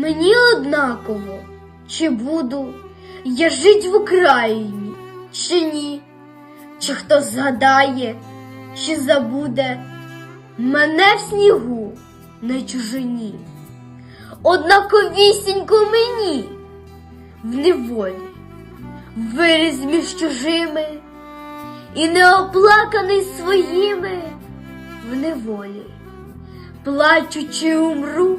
Мені однаково, чи буду я жить в Україні, чи ні, чи хто згадає, чи забуде мене в снігу на чужині. Однаковісінько мені в неволі, виріс між чужими і неоплаканий своїми в неволі, плачучи умру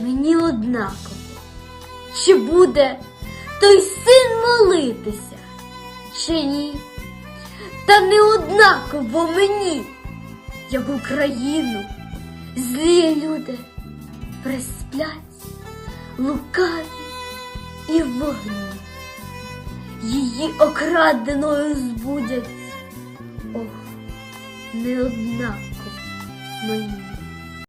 Мені однаково, чи буде той син молитися, чи ні. Та не однаково мені, як Україну, злі люди присплять, лукаві і вогні. Її окраденою збудять. Ох, не однаково мені.